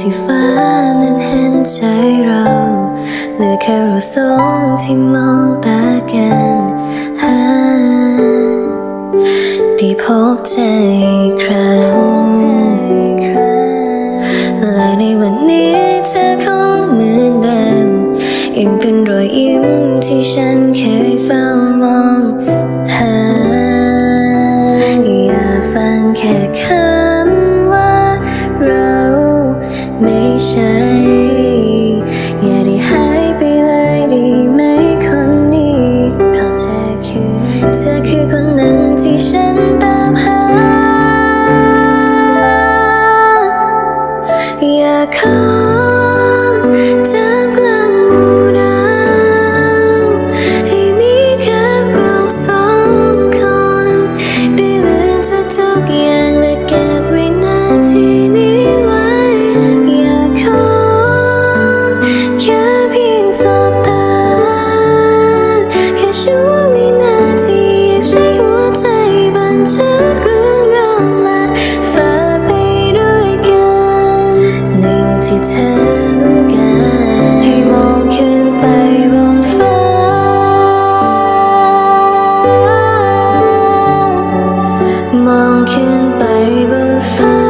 ที่ฟ้านั้นเห็นใจเราเหลือแค่เราสองที่มองตากันหาที่พบเจออีกครั้งและในวันนี้เธอคงเหมือนเดิมยังเป็นรอยยิ้มที่ฉันเคยเฝ้ามอง เธอคือคนนั้นที่ฉันตามหา อยากขอ ทุกเรื่องเราละฝาไปด้วยกันในที่เธอต้องการให้มองขึ้นไปบนฟ้า มองขึ้นไปบนฟ้า